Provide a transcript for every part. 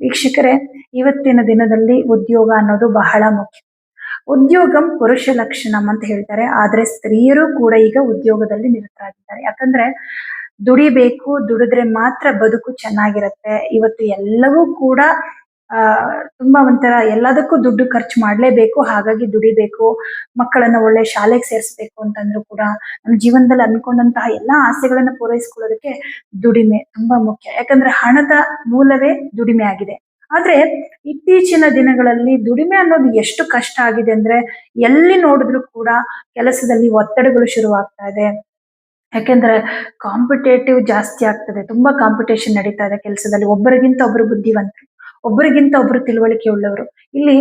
ವೀಕ್ಷಕರೇ, ಇವತ್ತಿನ ದಿನದಲ್ಲಿ ಉದ್ಯೋಗ ಅನ್ನೋದು ಬಹಳ ಮುಖ್ಯ. ಉದ್ಯೋಗಂ ಪುರುಷ ಲಕ್ಷಣಂ ಅಂತ ಹೇಳ್ತಾರೆ, ಆದ್ರೆ ಸ್ತ್ರೀಯರು ಕೂಡ ಈಗ ಉದ್ಯೋಗದಲ್ಲಿ ನಿರತರಾಗಿದ್ದಾರೆ. ಯಾಕಂದ್ರೆ ದುಡಿಬೇಕು, ದುಡಿದ್ರೆ ಮಾತ್ರ ಬದುಕು ಚೆನ್ನಾಗಿರತ್ತೆ. ಇವತ್ತು ಎಲ್ಲವೂ ಕೂಡ ಆ, ತುಂಬಾ ಒಂಥರ ಎಲ್ಲದಕ್ಕೂ ದುಡ್ಡು ಖರ್ಚು ಮಾಡ್ಲೇಬೇಕು, ಹಾಗಾಗಿ ದುಡಿಬೇಕು, ಮಕ್ಕಳನ್ನ ಒಳ್ಳೆ ಶಾಲೆಗೆ ಸೇರಿಸ್ಬೇಕು ಅಂತಂದ್ರು ಕೂಡ ನಮ್ಮ ಜೀವನದಲ್ಲಿ ಅನ್ಕೊಂಡಂತಹ ಎಲ್ಲಾ ಆಸೆಗಳನ್ನ ಪೂರೈಸ್ಕೊಳ್ಳೋದಕ್ಕೆ ದುಡಿಮೆ ತುಂಬಾ ಮುಖ್ಯ. ಯಾಕಂದ್ರೆ ಹಣದ ಮೂಲವೇ ದುಡಿಮೆ ಆಗಿದೆ. ಆದ್ರೆ ಇತ್ತೀಚಿನ ದಿನಗಳಲ್ಲಿ ದುಡಿಮೆ ಅನ್ನೋದು ಎಷ್ಟು ಕಷ್ಟ ಆಗಿದೆ ಅಂದ್ರೆ ಎಲ್ಲಿ ನೋಡಿದ್ರು ಕೂಡ ಕೆಲಸದಲ್ಲಿ ಒತ್ತಡಗಳು ಶುರುವಾಗ್ತಾ ಇದೆ. ಯಾಕೆಂದ್ರೆ ಕಾಂಪಿಟೇಟಿವ್ ಜಾಸ್ತಿ ಆಗ್ತದೆ. ತುಂಬಾ ಕಾಂಪಿಟೇಷನ್ ನಡೀತಾ ಇದೆ ಕೆಲಸದಲ್ಲಿ. ಒಬ್ಬರಿಗಿಂತ ಒಬ್ಬರು ಬುದ್ಧಿವಂತರು. ಒಬ್ಬರಿಗಿಂತ ಒಬ್ರು ತಿಳುವಳಿಕೆ ಉಳ್ಳವರು. ಇಲ್ಲಿ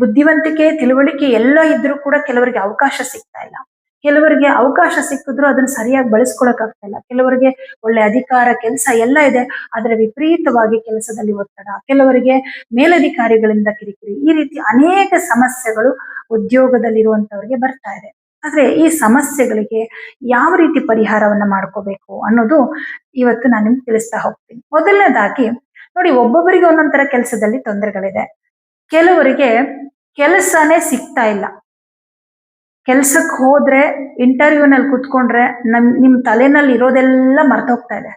ಬುದ್ಧಿವಂತಿಕೆ, ತಿಳುವಳಿಕೆ ಎಲ್ಲ ಇದ್ರೂ ಕೂಡ ಕೆಲವರಿಗೆ ಅವಕಾಶ ಸಿಗ್ತಾ ಇಲ್ಲ. ಕೆಲವರಿಗೆ ಅವಕಾಶ ಸಿಕ್ಕಿದ್ರು ಅದನ್ನ ಸರಿಯಾಗಿ ಬಳಸ್ಕೊಳಕ್ ಆಗ್ತಾ ಇಲ್ಲ. ಕೆಲವರಿಗೆ ಒಳ್ಳೆ ಅಧಿಕಾರ, ಕೆಲಸ ಎಲ್ಲ ಇದೆ, ಆದ್ರೆ ವಿಪರೀತವಾಗಿ ಕೆಲಸದಲ್ಲಿ ಒತ್ತಡ. ಕೆಲವರಿಗೆ ಮೇಲಧಿಕಾರಿಗಳಿಂದ ಕಿರಿಕಿರಿ. ಈ ರೀತಿ ಅನೇಕ ಸಮಸ್ಯೆಗಳು ಉದ್ಯೋಗದಲ್ಲಿರುವಂತವರಿಗೆ ಬರ್ತಾ ಇದೆ. ಆದ್ರೆ ಈ ಸಮಸ್ಯೆಗಳಿಗೆ ಯಾವ ರೀತಿ ಪರಿಹಾರವನ್ನ ಮಾಡ್ಕೋಬೇಕು ಅನ್ನೋದು ಇವತ್ತು ನಾನು ನಿಮ್ಗೆ ತಿಳಿಸ್ತಾ ಹೋಗ್ತೀನಿ. ಮೊದಲನೇದಾಗಿ ನೋಡಿ, ಒಬ್ಬೊಬ್ಬರಿಗೆ ಒಂದೊಂದ್ ತರ ಕೆಲಸದಲ್ಲಿ ತೊಂದರೆಗಳಿದೆ. ಕೆಲವರಿಗೆ ಕೆಲಸನೇ ಸಿಗ್ತಾ ಇಲ್ಲ. ಕೆಲ್ಸಕ್ಕೆ ಹೋದ್ರೆ, ಇಂಟರ್ವ್ಯೂನಲ್ಲಿ ಕುತ್ಕೊಂಡ್ರೆ ನಮ್, ನಿಮ್ ತಲೆನಲ್ಲಿ ಇರೋದೆಲ್ಲ ಮರ್ತೋಗ್ತಾ ಇದೆ.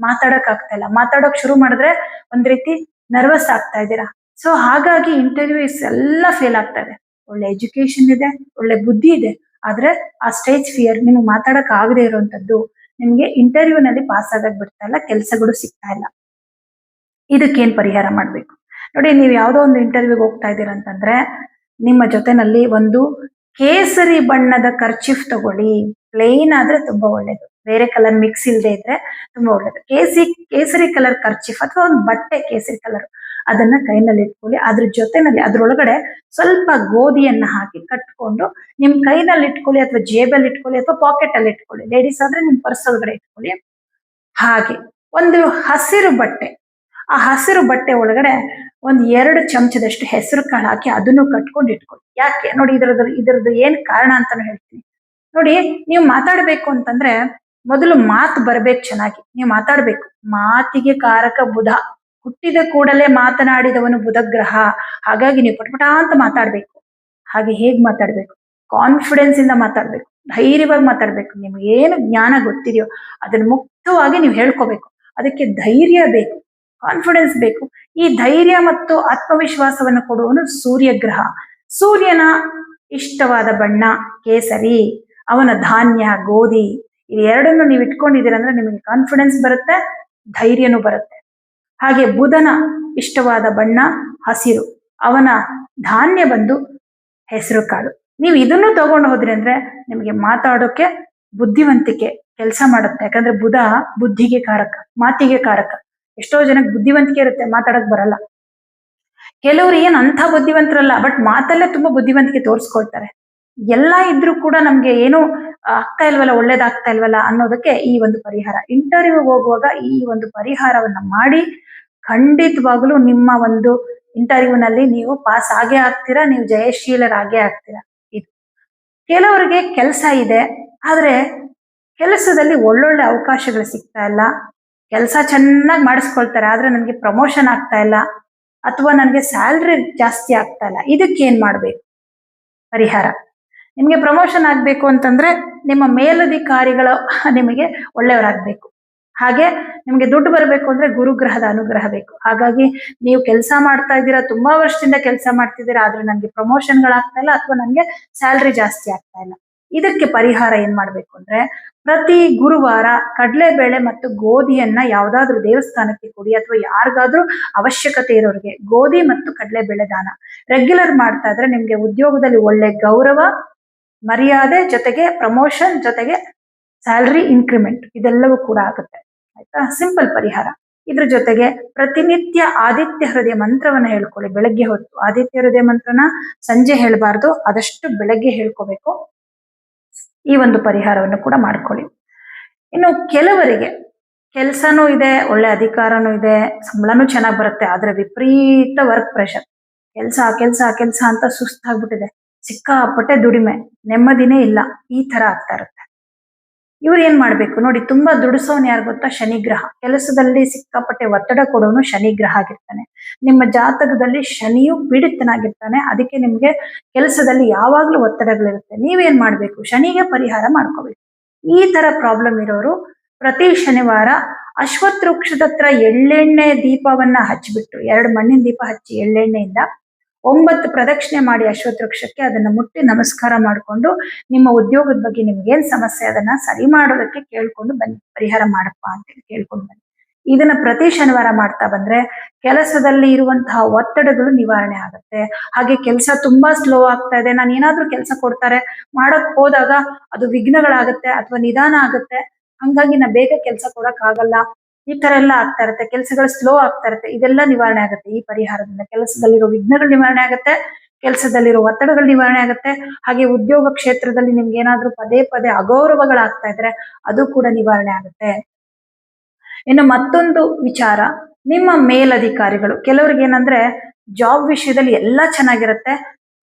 ಮಾತಾಡಕ್ ಆಗ್ತಾ ಇಲ್ಲ. ಮಾತಾಡೋಕ್ ಶುರು ಮಾಡಿದ್ರೆ ಒಂದ್ ರೀತಿ ನರ್ವಸ್ ಆಗ್ತಾ ಇದ್ದೀರಾ? ಸೊ ಹಾಗಾಗಿ ಇಂಟರ್ವ್ಯೂಸ್ ಎಲ್ಲ ಫೇಲ್ ಆಗ್ತಾ ಇದೆ. ಒಳ್ಳೆ ಎಜುಕೇಶನ್ ಇದೆ, ಒಳ್ಳೆ ಬುದ್ಧಿ ಇದೆ. ಆದ್ರೆ ಆ ಸ್ಟೇಜ್ ಫಿಯರ್ ನಿಮ್ಗೆ ಮಾತಾಡಕ್ ಆಗದೆ ಇರುವಂತದ್ದು ನಿಮ್ಗೆ ಇಂಟರ್ವ್ಯೂ ನಲ್ಲಿ ಪಾಸ್ ಆಗಕ್ ಬಿಡ್ತಾ ಇಲ್ಲ, ಕೆಲ್ಸಗಳು ಸಿಗ್ತಾ ಇಲ್ಲ. ಇದಕ್ಕೇನ್ ಪರಿಹಾರ ಮಾಡ್ಬೇಕು? ನೋಡಿ, ನೀವು ಯಾವುದೋ ಒಂದು ಇಂಟರ್ವ್ಯೂಗೆ ಹೋಗ್ತಾ ಇದ್ದೀರಾ ಅಂತಂದ್ರೆ, ನಿಮ್ಮ ಜೊತೆನಲ್ಲಿ ಒಂದು ಕೇಸರಿ ಬಣ್ಣದ ಖರ್ಚಿಫ್ ತಗೊಳ್ಳಿ. ಪ್ಲೇನ್ ಆದ್ರೆ ತುಂಬಾ ಒಳ್ಳೇದು. ಬೇರೆ ಕಲರ್ ಮಿಕ್ಸ್ ಇಲ್ಲದೆ ಇದ್ರೆ ತುಂಬಾ ಒಳ್ಳೇದು. ಕೇಸಿ, ಕೇಸರಿ ಕಲರ್ ಖರ್ಚಿಫ್ ಅಥವಾ ಒಂದು ಬಟ್ಟೆ ಕೇಸರಿ ಕಲರ್ ಅದನ್ನ ಕೈನಲ್ಲಿ ಇಟ್ಕೊಳ್ಳಿ. ಅದ್ರ ಜೊತೆನಲ್ಲಿ ಅದ್ರೊಳಗಡೆ ಸ್ವಲ್ಪ ಗೋಧಿಯನ್ನ ಹಾಕಿ ಕಟ್ಕೊಂಡು ನಿಮ್ ಕೈನಲ್ಲಿ ಇಟ್ಕೊಳ್ಳಿ ಅಥವಾ ಜೇಬಲ್ಲಿ ಇಟ್ಕೊಳ್ಳಿ ಅಥವಾ ಪಾಕೆಟ್ ಅಲ್ಲಿ ಇಟ್ಕೊಳ್ಳಿ. ಲೇಡೀಸ್ ಆದ್ರೆ ನಿಮ್ ಪರ್ಸ್ ಒಳಗಡೆ ಇಟ್ಕೊಳ್ಳಿ. ಹಾಗೆ ಒಂದು ಹಸಿರು ಬಟ್ಟೆ. ಆ ಹಸಿರು ಬಟ್ಟೆ ಒಳಗಡೆ ಒಂದ್ ಎರಡು ಚಮಚದಷ್ಟು ಹೆಸರು ಕಾಳು ಹಾಕಿ ಅದನ್ನು ಕಟ್ಕೊಂಡು ಇಟ್ಕೊಳ್ಳಿ. ಯಾಕೆ? ನೋಡಿ ಇದ್ರದ್ದು, ಇದರದ್ದು ಏನ್ ಕಾರಣ ಅಂತಾನು ಹೇಳ್ತೀನಿ. ನೋಡಿ, ನೀವು ಮಾತಾಡ್ಬೇಕು ಅಂತಂದ್ರೆ ಮೊದಲು ಮಾತು ಬರ್ಬೇಕು ಚೆನ್ನಾಗಿ. ನೀವು ಮಾತಾಡ್ಬೇಕು. ಮಾತಿಗೆ ಕಾರಕ ಬುಧ. ಹುಟ್ಟಿದ ಕೂಡಲೇ ಮಾತನಾಡಿದವನು ಬುಧ ಗ್ರಹ ಹಾಗಾಗಿ ನೀವು ಪಟಪಟ ಅಂತ ಮಾತಾಡ್ಬೇಕು. ಹಾಗೆ ಹೇಗ್ ಮಾತಾಡ್ಬೇಕು? ಕಾನ್ಫಿಡೆನ್ಸ್ ಇಂದ ಮಾತಾಡ್ಬೇಕು. ಧೈರ್ಯವಾಗಿ ಮಾತಾಡ್ಬೇಕು. ನಿಮ್ಗೆ ಏನು ಜ್ಞಾನ ಗೊತ್ತಿದೆಯೋ ಅದನ್ನ ಮುಕ್ತವಾಗಿ ನೀವು ಹೇಳ್ಕೋಬೇಕು. ಅದಕ್ಕೆ ಧೈರ್ಯ ಬೇಕು. ಕಾನ್ಫಿಡೆನ್ಸ್ ಬೇಕು. ಈ ಧೈರ್ಯ ಮತ್ತು ಆತ್ಮವಿಶ್ವಾಸವನ್ನು ಕೊಡುವನು ಸೂರ್ಯಗ್ರಹ. ಸೂರ್ಯನ ಇಷ್ಟವಾದ ಬಣ್ಣ ಕೇಸರಿ, ಅವನ ಧಾನ್ಯ ಗೋಧಿ ಎರಡನ್ನು ನೀವು ಇಟ್ಕೊಂಡಿದ್ದೀರ ಅಂದ್ರೆ ನಿಮಗೆ ಕಾನ್ಫಿಡೆನ್ಸ್ ಬರುತ್ತೆ, ಧೈರ್ಯನೂ ಬರುತ್ತೆ. ಹಾಗೆ ಬುಧನ ಇಷ್ಟವಾದ ಬಣ್ಣ ಹಸಿರು, ಅವನ ಧಾನ್ಯ ಬಂದು ಹೆಸರು ಕಾಳು. ನೀವು ಇದನ್ನು ತಗೊಂಡು ಹೋದ್ರಿ ಅಂದ್ರೆ ನಿಮಗೆ ಮಾತಾಡೋಕೆ ಬುದ್ಧಿವಂತಿಕೆ ಕೆಲಸ ಮಾಡುತ್ತೆ. ಯಾಕಂದ್ರೆ ಬುಧ ಬುದ್ಧಿಗೆ ಕಾರಕ, ಮಾತಿಗೆ ಕಾರಕ. ಎಷ್ಟೋ ಜನಕ್ಕೆ ಬುದ್ಧಿವಂತಿಕೆ ಇರುತ್ತೆ, ಮಾತಾಡಕ್ ಬರಲ್ಲ. ಕೆಲವ್ರು ಏನ್ ಅಂಥ ಬುದ್ಧಿವಂತರಲ್ಲ, ಬಟ್ ಮಾತಲ್ಲೇ ತುಂಬಾ ಬುದ್ಧಿವಂತಿಕೆ ತೋರಿಸ್ಕೊಳ್ತಾರೆ. ಎಲ್ಲ ಇದ್ರೂ ಕೂಡ ನಮ್ಗೆ ಏನು ಆಗ್ತಾ ಇಲ್ವಲ್ಲ, ಒಳ್ಳೇದಾಗ್ತಾ ಇಲ್ವಲ್ಲ ಅನ್ನೋದಕ್ಕೆ ಈ ಒಂದು ಪರಿಹಾರ. ಇಂಟರ್ವ್ಯೂ ಹೋಗುವಾಗ ಈ ಒಂದು ಪರಿಹಾರವನ್ನ ಮಾಡಿ, ಖಂಡಿತವಾಗ್ಲೂ ನಿಮ್ಮ ಒಂದು ಇಂಟರ್ವ್ಯೂ ನಲ್ಲಿ ನೀವು ಪಾಸ್ ಆಗೇ ಆಗ್ತೀರಾ, ನೀವು ಜಯಶೀಲರಾಗೇ ಆಗ್ತೀರಾ? ಇದು. ಕೆಲವರಿಗೆ ಕೆಲಸ ಇದೆ, ಆದ್ರೆ ಕೆಲಸದಲ್ಲಿ ಒಳ್ಳೊಳ್ಳೆ ಅವಕಾಶಗಳು ಸಿಗ್ತಾ ಇಲ್ಲ. ಕೆಲಸ ಚೆನ್ನಾಗಿ ಮಾಡಿಸ್ಕೊಳ್ತಾರೆ, ಆದ್ರೆ ನನಗೆ ಪ್ರಮೋಷನ್ ಆಗ್ತಾ ಇಲ್ಲ, ಅಥವಾ ನನಗೆ ಸ್ಯಾಲ್ರಿ ಜಾಸ್ತಿ ಆಗ್ತಾ ಇಲ್ಲ, ಇದಕ್ಕೆ ಏನ್ ಮಾಡ್ಬೇಕು? ಪರಿಹಾರ. ನಿಮಗೆ ಪ್ರಮೋಷನ್ ಆಗ್ಬೇಕು ಅಂತಂದ್ರೆ ನಿಮ್ಮ ಮೇಲಧಿಕಾರಿಗಳು ನಿಮಗೆ ಒಳ್ಳೆಯವರಾಗಬೇಕು. ಹಾಗೆ ನಿಮಗೆ ದುಡ್ಡು ಬರಬೇಕು ಅಂದ್ರೆ ಗುರುಗ್ರಹದ ಅನುಗ್ರಹ ಬೇಕು. ಹಾಗಾಗಿ ನೀವು ಕೆಲಸ ಮಾಡ್ತಾ ಇದ್ದೀರಾ, ತುಂಬಾ ವರ್ಷದಿಂದ ಕೆಲಸ ಮಾಡ್ತಿದ್ದೀರಾ, ಆದ್ರೆ ನನಗೆ ಪ್ರಮೋಷನ್ಗಳಾಗ್ತಾ ಇಲ್ಲ, ಅಥವಾ ನನಗೆ ಸ್ಯಾಲ್ರಿ ಜಾಸ್ತಿ ಆಗ್ತಾ ಇಲ್ಲ. ಇದಕ್ಕೆ ಪರಿಹಾರ ಏನ್ ಮಾಡ್ಬೇಕು ಅಂದ್ರೆ ಪ್ರತಿ ಗುರುವಾರ ಕಡಲೆಬೇಳೆ ಮತ್ತು ಗೋಧಿಯನ್ನ ಯಾವ್ದಾದ್ರು ದೇವಸ್ಥಾನಕ್ಕೆ ಕೊಡಿ ಅಥವಾ ಯಾರಿಗಾದ್ರೂ ಅವಶ್ಯಕತೆ ಇರೋರಿಗೆ ಗೋಧಿ ಮತ್ತು ಕಡಲೆಬೇಳೆ ದಾನ. ರೆಗ್ಯುಲರ್ ಮಾಡ್ತಾ ಇದ್ರೆ ನಿಮ್ಗೆ ಉದ್ಯೋಗದಲ್ಲಿ ಒಳ್ಳೆ ಗೌರವ, ಮರ್ಯಾದೆ ಜೊತೆಗೆ ಪ್ರಮೋಷನ್ ಜೊತೆಗೆ ಸ್ಯಾಲ್ರಿ ಇನ್ಕ್ರಿಮೆಂಟ್ ಇದೆಲ್ಲವೂ ಕೂಡ ಆಗುತ್ತೆ. ಆಯ್ತಾ? ಸಿಂಪಲ್ ಪರಿಹಾರ. ಇದ್ರ ಜೊತೆಗೆ ಪ್ರತಿನಿತ್ಯ ಆದಿತ್ಯ ಹೃದಯ ಮಂತ್ರವನ್ನ ಹೇಳ್ಕೊಳ್ಳಿ. ಬೆಳಗ್ಗೆ ಹೊತ್ತು ಆದಿತ್ಯ ಹೃದಯ ಮಂತ್ರನ ಸಂಜೆ ಹೇಳಬಾರ್ದು. ಆದಷ್ಟು ಬೆಳಗ್ಗೆ ಹೇಳ್ಕೋಬೇಕು. ಈ ಒಂದು ಪರಿಹಾರವನ್ನು ಕೂಡ ಮಾಡ್ಕೊಳ್ಳಿ. ಇನ್ನು ಕೆಲವರಿಗೆ ಕೆಲಸನೂ ಇದೆ, ಒಳ್ಳೆ ಅಧಿಕಾರನೂ ಇದೆ, ಸಂಬಳನೂ ಚೆನ್ನಾಗಿ ಬರುತ್ತೆ, ಆದ್ರೆ ವಿಪರೀತ ವರ್ಕ್ ಪ್ರೆಷರ್ ಕೆಲಸ ಕೆಲಸ ಕೆಲಸ ಅಂತ ಸುಸ್ತಾಗ್ಬಿಟ್ಟಿದೆ. ಸಿಕ್ಕಾಪಟ್ಟೆ ದುಡಿಮೆ, ನೆಮ್ಮದಿನೇ ಇಲ್ಲ. ಈ ತರ ಆಗ್ತಾ ಇರುತ್ತೆ. ಇವ್ರು ಏನ್ ಮಾಡ್ಬೇಕು? ನೋಡಿ, ತುಂಬಾ ದುಡಿಸೋನ್ ಯಾರು ಗೊತ್ತಾ? ಶನಿಗ್ರಹ. ಕೆಲಸದಲ್ಲಿ ಸಿಕ್ಕಾಪಟ್ಟೆ ಒತ್ತಡ ಕೊಡೋನು ಶನಿಗ್ರಹ ಆಗಿರ್ತಾನೆ. ನಿಮ್ಮ ಜಾತಕದಲ್ಲಿ ಶನಿಯು ಪೀಡಿತನಾಗಿರ್ತಾನೆ. ಅದಕ್ಕೆ ನಿಮ್ಗೆ ಕೆಲಸದಲ್ಲಿ ಯಾವಾಗ್ಲೂ ಒತ್ತಡಗಳಿರುತ್ತೆ. ನೀವೇನ್ ಮಾಡ್ಬೇಕು? ಶನಿಗೆ ಪರಿಹಾರ ಮಾಡ್ಕೋಬೇಕು. ಈ ತರ ಪ್ರಾಬ್ಲಮ್ ಇರೋರು ಪ್ರತಿ ಶನಿವಾರ ಅಶ್ವತ್ ವೃಕ್ಷದ ಹತ್ರ ಎಳ್ಳೆಣ್ಣೆ ದೀಪವನ್ನ ಹಚ್ಚಿಬಿಟ್ಟು, ಎರಡು ಮಣ್ಣಿನ ದೀಪ ಹಚ್ಚಿ ಎಳ್ಳೆಣ್ಣೆಯಿಂದ ಒಂಬತ್ತು ಪ್ರದಕ್ಷಿಣೆ ಮಾಡಿ ಅಶ್ವತ್ಥ ವೃಕ್ಷಕ್ಕೆ ಅದನ್ನ ಮುಟ್ಟಿ ನಮಸ್ಕಾರ ಮಾಡಿಕೊಂಡು ನಿಮ್ಮ ಉದ್ಯೋಗದ ಬಗ್ಗೆ ನಿಮ್ಗೆ ಏನ್ ಸಮಸ್ಯೆ ಅದನ್ನ ಸರಿ ಮಾಡೋದಕ್ಕೆ ಕೇಳ್ಕೊಂಡು ಬನ್ನಿ, ಪರಿಹಾರ ಮಾಡಪ್ಪ ಅಂತೇಳಿ ಕೇಳ್ಕೊಂಡು ಬನ್ನಿ. ಇದನ್ನ ಪ್ರತಿ ಶನಿವಾರ ಮಾಡ್ತಾ ಬಂದ್ರೆ ಕೆಲಸದಲ್ಲಿ ಇರುವಂತಹ ಒತ್ತಡಗಳು ನಿವಾರಣೆ ಆಗುತ್ತೆ. ಹಾಗೆ ಕೆಲಸ ತುಂಬಾ ಸ್ಲೋ ಆಗ್ತಾ ಇದೆ, ನಾನು ಏನಾದ್ರೂ ಕೆಲಸ ಕೊಡ್ತಾರೆ, ಮಾಡಕ್ ಹೋದಾಗ ಅದು ವಿಘ್ನಗಳಾಗುತ್ತೆ ಅಥವಾ ನಿಧಾನ ಆಗುತ್ತೆ. ಹಂಗಾಗಿ ನಾ ಬೇಗ ಕೆಲಸ ಕೊಡಕ್ ಆಗಲ್ಲ ಈ ತರ ಎಲ್ಲ ಆಗ್ತಾ ಇರುತ್ತೆ. ಕೆಲಸಗಳು ಸ್ಲೋ ಆಗ್ತಾ ಇರುತ್ತೆ. ಇದೆಲ್ಲ ನಿವಾರಣೆ ಆಗುತ್ತೆ ಈ ಪರಿಹಾರದಿಂದ. ಕೆಲಸದಲ್ಲಿರೋ ವಿಘ್ನಗಳು ನಿವಾರಣೆ ಆಗುತ್ತೆ. ಕೆಲಸದಲ್ಲಿರೋ ಒತ್ತಡಗಳು ನಿವಾರಣೆ ಆಗುತ್ತೆ. ಹಾಗೆ ಉದ್ಯೋಗ ಕ್ಷೇತ್ರದಲ್ಲಿ ನಿಮ್ಗೆ ಏನಾದ್ರೂ ಪದೇ ಪದೇ ಅಗೌರವಗಳಾಗ್ತಾ ಇದ್ರೆ ಅದು ಕೂಡ ನಿವಾರಣೆ ಆಗುತ್ತೆ. ಇನ್ನು ಮತ್ತೊಂದು ವಿಚಾರ, ನಿಮ್ಮ ಮೇಲಧಿಕಾರಿಗಳು, ಕೆಲವ್ರಿಗೆ ಏನಂದ್ರೆ ಜಾಬ್ ವಿಷಯದಲ್ಲಿ ಎಲ್ಲ ಚೆನ್ನಾಗಿರುತ್ತೆ,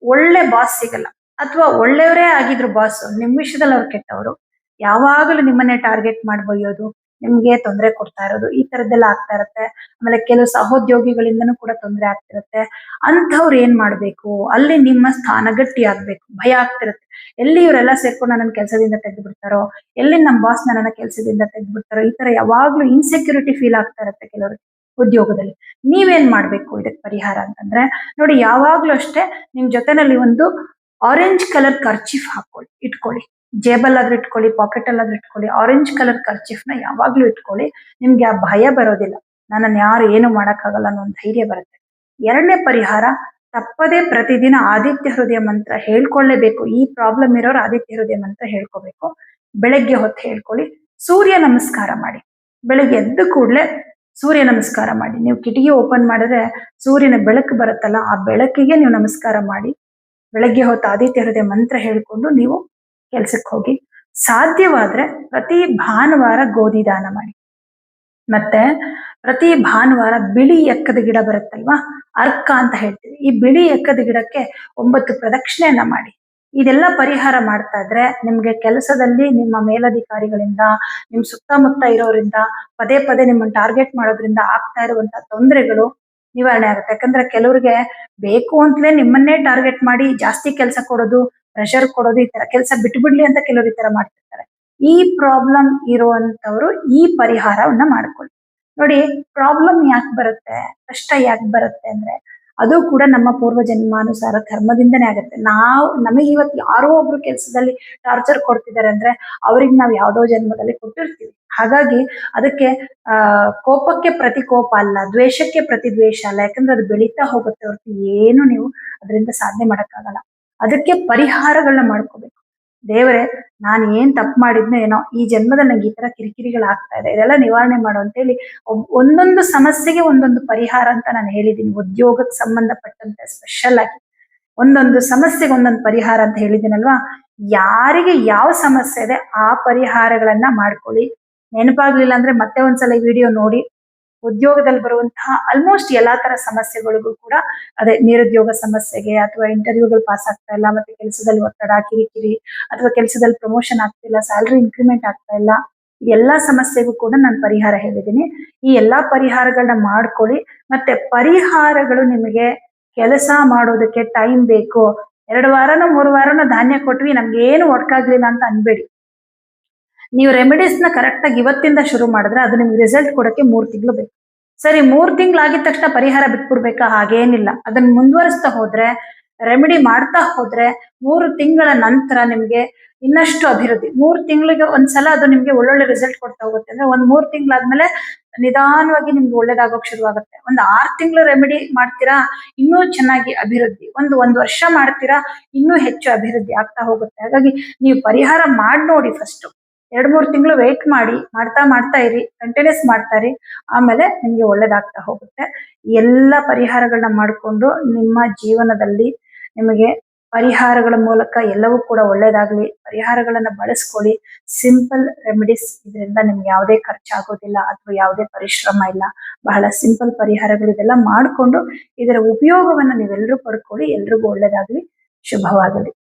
ಒಳ್ಳೆ ಬಾಸ್ ಸಿಗಲ್ಲ. ಅಥವಾ ಒಳ್ಳೆಯವರೇ ಆಗಿದ್ರು ಬಾಸ್ ನಿಮ್ಮ ವಿಷಯದಲ್ಲಿ ಅವ್ರು ಕೆಟ್ಟವರು. ಯಾವಾಗಲೂ ನಿಮ್ಮನ್ನೇ ಟಾರ್ಗೆಟ್ ಮಾಡಿ ಬೈಯೋದು ನಿಮ್ಗೆ ತೊಂದರೆ ಕೊಡ್ತಾ ಇರೋದು, ಈ ತರದ್ದೆಲ್ಲ ಆಗ್ತಾ ಇರುತ್ತೆ. ಆಮೇಲೆ ಕೆಲವು ಸಹೋದ್ಯೋಗಿಗಳಿಂದನೂ ಕೂಡ ತೊಂದರೆ ಆಗ್ತಿರುತ್ತೆ ಅಂಥವ್ರು ಏನ್ ಮಾಡ್ಬೇಕು? ಅಲ್ಲಿ ನಿಮ್ಮ ಸ್ಥಾನ ಗಟ್ಟಿ ಆಗ್ಬೇಕು. ಭಯ ಆಗ್ತಿರುತ್ತೆ ಎಲ್ಲಿ ಇವರೆಲ್ಲ ಸೇರ್ಕೊಂಡು ನನ್ನ ಕೆಲಸದಿಂದ ತೆಗೆದು ಬಿಡ್ತಾರೋ ಎಲ್ಲಿ ನಮ್ಮ ಬಾಸ್ ನನ್ನ ಕೆಲಸದಿಂದ ತೆಗೆದು ಬಿಡ್ತಾರೋ ಈ ತರ ಯಾವಾಗ್ಲೂ ಇನ್ಸೆಕ್ಯೂರಿಟಿ ಫೀಲ್ ಆಗ್ತಾ ಇರುತ್ತೆ ಕೆಲವರಿಗೆ ಉದ್ಯೋಗದಲ್ಲಿ. ನೀವೇನ್ ಮಾಡ್ಬೇಕು ಇದಕ್ಕೆ ಪರಿಹಾರ ಅಂತಂದ್ರೆ, ನೋಡಿ ಯಾವಾಗ್ಲೂ ಅಷ್ಟೇ ನಿಮ್ ಜೊತೆನಲ್ಲಿ ಒಂದು ಆರೆಂಜ್ ಕಲರ್ ಕರ್ಚಿಫ್ ಹಾಕೊಳ್ಳಿ, ಇಟ್ಕೊಳ್ಳಿ. ಜೇಬಲ್ ಆದ್ರೂ ಇಟ್ಕೊಳ್ಳಿ ಪಾಕೆಟ್ ಅಲ್ಲಾದ್ರೂ ಇಟ್ಕೊಳ್ಳಿ ಆರೆಂಜ್ ಕಲರ್ ಕರ್ಚಿಫ್ನ ಯಾವಾಗ್ಲೂ ಇಟ್ಕೊಳ್ಳಿ. ನಿಮ್ಗೆ ಆ ಭಯ ಬರೋದಿಲ್ಲ. ನನ್ನನ್ನು ಯಾರು ಏನು ಮಾಡಕ್ಕಾಗಲ್ಲ ಅನ್ನೋ ಒಂದು ಧೈರ್ಯ ಬರುತ್ತೆ. ಎರಡನೇ ಪರಿಹಾರ, ತಪ್ಪದೇ ಪ್ರತಿದಿನ ಆದಿತ್ಯ ಹೃದಯ ಮಂತ್ರ ಹೇಳ್ಕೊಳ್ಳೇಬೇಕು. ಈ ಪ್ರಾಬ್ಲಮ್ ಇರೋರು ಆದಿತ್ಯ ಹೃದಯ ಮಂತ್ರ ಹೇಳ್ಕೋಬೇಕು. ಬೆಳಗ್ಗೆ ಹೊತ್ತು ಹೇಳ್ಕೊಳ್ಳಿ. ಸೂರ್ಯ ನಮಸ್ಕಾರ ಮಾಡಿ. ಬೆಳಗ್ಗೆ ಎದ್ದ ಕೂಡಲೇ ಸೂರ್ಯ ನಮಸ್ಕಾರ ಮಾಡಿ. ನೀವು ಕಿಟಕಿ ಓಪನ್ ಮಾಡಿದ್ರೆ ಸೂರ್ಯನ ಬೆಳಕು ಬರುತ್ತಲ್ಲ, ಆ ಬೆಳಕಿಗೆ ನೀವು ನಮಸ್ಕಾರ ಮಾಡಿ. ಬೆಳಗ್ಗೆ ಹೊತ್ತು ಆದಿತ್ಯ ಹೃದಯ ಮಂತ್ರ ಹೇಳ್ಕೊಂಡು ನೀವು ಕೆಲ್ಸಕ್ಕೆ ಹೋಗಿ ಸಾಧ್ಯವಾದ್ರೆ ಪ್ರತಿ ಭಾನುವಾರ ಗೋಧಿ ದಾನ ಮಾಡಿ. ಮತ್ತೆ ಪ್ರತಿ ಭಾನುವಾರ ಬಿಳಿ ಎಕ್ಕದ ಗಿಡ ಬರುತ್ತಲ್ವಾ? ಅರ್ಕ ಅಂತ ಹೇಳ್ತೀವಿ. ಈ ಬಿಳಿ ಎಕ್ಕದ ಗಿಡಕ್ಕೆ ಒಂಬತ್ತು ಪ್ರದಕ್ಷಿಣೆಯನ್ನ ಮಾಡಿ. ಇದೆಲ್ಲ ಪರಿಹಾರ ಮಾಡ್ತಾ ಇದ್ರೆ ನಿಮ್ಗೆ ಕೆಲಸದಲ್ಲಿ ನಿಮ್ಮ ಮೇಲಧಿಕಾರಿಗಳಿಂದ, ನಿಮ್ ಸುತ್ತಮುತ್ತ ಇರೋರಿಂದ, ಪದೇ ಪದೇ ನಿಮ್ಮನ್ನ ಟಾರ್ಗೆಟ್ ಮಾಡೋದ್ರಿಂದ ಆಗ್ತಾ ಇರುವಂತ ತೊಂದರೆಗಳು ನಿವಾರಣೆ ಆಗುತ್ತೆ. ಯಾಕಂದ್ರೆ ಕೆಲವ್ರಿಗೆ ಬೇಕು ಅಂತಲೇ ನಿಮ್ಮನ್ನೇ ಟಾರ್ಗೆಟ್ ಮಾಡಿ ಜಾಸ್ತಿ ಕೆಲಸ ಕೊಡೋದು ಪ್ರೆಷರ್ ಕೊಡೋದು ಈ ತರ, ಕೆಲಸ ಬಿಟ್ಬಿಡ್ಲಿ ಅಂತ ಕೆಲವರು ಈ ತರ ಮಾಡ್ತಿರ್ತಾರೆ. ಈ ಪ್ರಾಬ್ಲಮ್ ಇರುವಂತವ್ರು ಈ ಪರಿಹಾರವನ್ನ ಮಾಡ್ಕೊಳ್ಳಿ. ನೋಡಿ ಪ್ರಾಬ್ಲಮ್ ಯಾಕೆ ಬರುತ್ತೆ, ಕಷ್ಟ ಯಾಕೆ ಬರುತ್ತೆ ಅಂದ್ರೆ, ಅದು ಕೂಡ ನಮ್ಮ ಪೂರ್ವ ಜನ್ಮಾನುಸಾರ ಕರ್ಮದಿಂದನೇ ಆಗುತ್ತೆ. ನಾವು, ನಮಗೆ ಇವತ್ತು ಯಾರೋ ಒಬ್ರು ಕೆಲಸದಲ್ಲಿ ಟಾರ್ಚರ್ ಕೊಡ್ತಿದ್ದಾರೆ ಅಂದ್ರೆ, ಅವ್ರಿಗೆ ನಾವು ಯಾವ್ದೋ ಜನ್ಮದಲ್ಲಿ ಕೊಟ್ಟಿರ್ತೀವಿ. ಹಾಗಾಗಿ ಅದಕ್ಕೆ, ಆ, ಕೋಪಕ್ಕೆ ಪ್ರತಿ ಕೋಪ ಅಲ್ಲ, ದ್ವೇಷಕ್ಕೆ ಪ್ರತಿ ದ್ವೇಷ ಅಲ್ಲ. ಯಾಕಂದ್ರೆ ಅದು ಬೆಳೀತಾ ಹೋಗುತ್ತೆ ಹೊರತು ಏನು ನೀವು ಅದರಿಂದ ಸಾಧನೆ ಮಾಡಕ್ಕಾಗಲ್ಲ. ಅದಕ್ಕೆ ಪರಿಹಾರಗಳನ್ನ ಮಾಡ್ಕೋಬೇಕು. ದೇವರೇ, ನಾನು ಏನ್ ತಪ್ಪು ಮಾಡಿದ್ನೋ ಏನೋ, ಈ ಜನ್ಮದಲ್ಲಿ ನಂಗೆ ಈ ತರ ಕಿರಿಕಿರಿಗಳಾಗ್ತಾ ಇದೆ, ಇದೆಲ್ಲ ನಿವಾರಣೆ ಮಾಡು ಅಂತೇಳಿ ಒಂದೊಂದು ಸಮಸ್ಯೆಗೆ ಒಂದೊಂದು ಪರಿಹಾರ ಅಂತ ನಾನು ಹೇಳಿದ್ದೀನಿ, ಉದ್ಯೋಗಕ್ಕೆ ಸಂಬಂಧಪಟ್ಟಂತೆ ಸ್ಪೆಷಲ್ ಆಗಿ. ಒಂದೊಂದು ಸಮಸ್ಯೆಗೆ ಒಂದೊಂದು ಪರಿಹಾರ ಅಂತ ಹೇಳಿದ್ದೀನಲ್ವಾ? ಯಾರಿಗೆ ಯಾವ ಸಮಸ್ಯೆ ಇದೆ ಆ ಪರಿಹಾರಗಳನ್ನ ಮಾಡ್ಕೊಳ್ಳಿ. ನೆನಪಾಗ್ಲಿಲ್ಲ ಅಂದ್ರೆ ಮತ್ತೆ ಒಂದ್ಸಲ ವಿಡಿಯೋ ನೋಡಿ. ಉದ್ಯೋಗದಲ್ಲಿ ಬರುವಂತಹ ಆಲ್ಮೋಸ್ಟ್ ಎಲ್ಲಾ ತರ ಸಮಸ್ಯೆಗಳಿಗೂ ಕೂಡ ಅದೇ ನಿರುದ್ಯೋಗ ಸಮಸ್ಯೆಗೆ ಅಥವಾ ಇಂಟರ್ವ್ಯೂಗಳು ಪಾಸ್ ಆಗ್ತಾ ಇಲ್ಲ, ಮತ್ತೆ ಕೆಲಸದಲ್ಲಿ ಒತ್ತಡ, ಕಿರಿಕಿರಿ ಅಥವಾ ಕೆಲಸದಲ್ಲಿ ಪ್ರಮೋಷನ್ ಆಗ್ತಿಲ್ಲ ಸ್ಯಾಲ್ರಿ ಇನ್ಕ್ರಿಮೆಂಟ್ ಆಗ್ತಾ ಇಲ್ಲ ಎಲ್ಲಾ ಸಮಸ್ಯೆಗೂ ಕೂಡ ನಾನು ಪರಿಹಾರ ಹೇಳಿದ್ದೀನಿ. ಈ ಎಲ್ಲಾ ಪರಿಹಾರಗಳನ್ನ ಮಾಡ್ಕೊಳ್ಳಿ. ಮತ್ತೆ ಪರಿಹಾರಗಳು ನಿಮಗೆ ಕೆಲಸ ಮಾಡೋದಕ್ಕೆ ಟೈಮ್ ಬೇಕು. ಎರಡು ವಾರನೋ, ಮೂರು ವಾರನೋ ಧಾನ್ಯ ಕೊಟ್ವಿ ನಮ್ಗೆ ಏನು ಒಡ್ಕಾಗ್ಲಿಲ್ಲ ಅಂತ ಅನ್ಬೇಡಿ. ನೀವು ರೆಮಿಡೀಸ್ನ ಕರೆಕ್ಟ್ ಆಗಿ ಇವತ್ತಿಂದ ಶುರು ಮಾಡಿದ್ರೆ ಅದು ನಿಮ್ಗೆ ರಿಸಲ್ಟ್ ಕೊಡಕ್ಕೆ ಮೂರ್ ತಿಂಗಳು ಬೇಕು. ಸರಿ, ಮೂರ್ ತಿಂಗಳಾಗಿದ ತಕ್ಷಣ ಪರಿಹಾರ ಬಿಟ್ಬಿಡ್ಬೇಕಾ? ಹಾಗೇನಿಲ್ಲ. ಅದನ್ನ ಮುಂದುವರಿಸ್ತಾ ಹೋದ್ರೆ ರೆಮಿಡಿ ಮಾಡ್ತಾ ಹೋದ್ರೆ ಮೂರು ತಿಂಗಳ ನಂತರ ನಿಮ್ಗೆ ಇನ್ನಷ್ಟು ಅಭಿವೃದ್ಧಿ. ಮೂರ್ ತಿಂಗಳಿಗೆ ಒಂದ್ಸಲ ಅದು ನಿಮ್ಗೆ ಒಳ್ಳೊಳ್ಳೆ ರಿಸಲ್ಟ್ ಕೊಡ್ತಾ ಹೋಗುತ್ತೆ. ಅಂದ್ರೆ ಒಂದ್ ಮೂರ್ ತಿಂಗಳಾದ್ಮೇಲೆ ನಿಧಾನವಾಗಿ ನಿಮ್ಗೆ ಒಳ್ಳೇದಾಗೋಕ್ ಶುರುವಾಗುತ್ತೆ. ಒಂದ್ ಆರ್ ತಿಂಗಳು ರೆಮಿಡಿ ಮಾಡ್ತೀರಾ, ಇನ್ನೂ ಚೆನ್ನಾಗಿ ಅಭಿವೃದ್ಧಿ. ಒಂದು ಒಂದ್ ವರ್ಷ ಮಾಡ್ತೀರಾ, ಇನ್ನೂ ಹೆಚ್ಚು ಅಭಿವೃದ್ಧಿ ಆಗ್ತಾ ಹೋಗುತ್ತೆ. ಹಾಗಾಗಿ ನೀವು ಪರಿಹಾರ ಮಾಡಿ ನೋಡಿ ಫಸ್ಟ್ ಎರಡ್ ಮೂರ್ ತಿಂಗಳು ವೆಯ್ಟ್ ಮಾಡಿ, ಮಾಡ್ತಾ ಮಾಡ್ತಾ ಇರಿ ಕಂಟಿನ್ಯೂಸ್ ಮಾಡ್ತಾ ಇರಿ, ಆಮೇಲೆ ನಿಮ್ಗೆ ಒಳ್ಳೇದಾಗ್ತಾ ಹೋಗುತ್ತೆ. ಎಲ್ಲ ಪರಿಹಾರಗಳನ್ನ ಮಾಡಿಕೊಂಡು ನಿಮ್ಮ ಜೀವನದಲ್ಲಿ ನಿಮಗೆ ಪರಿಹಾರಗಳ ಮೂಲಕ ಎಲ್ಲವೂ ಕೂಡ ಒಳ್ಳೇದಾಗ್ಲಿ, ಪರಿಹಾರಗಳನ್ನ ಬಳಸ್ಕೊಳ್ಳಿ. ಸಿಂಪಲ್ ರೆಮಿಡೀಸ್ ಇದರಿಂದ ನಿಮ್ಗೆ ಯಾವುದೇ ಖರ್ಚಾಗೋದಿಲ್ಲ ಅಥವಾ ಯಾವುದೇ ಪರಿಶ್ರಮ ಇಲ್ಲ. ಬಹಳ ಸಿಂಪಲ್ ಪರಿಹಾರಗಳು ಇದೆಲ್ಲ ಮಾಡಿಕೊಂಡು ಇದರ ಉಪಯೋಗವನ್ನು ನೀವೆಲ್ಲರೂ ಪಡ್ಕೊಳ್ಳಿ, ಎಲ್ರಿಗೂ ಒಳ್ಳೇದಾಗ್ಲಿ, ಶುಭವಾಗಲಿ.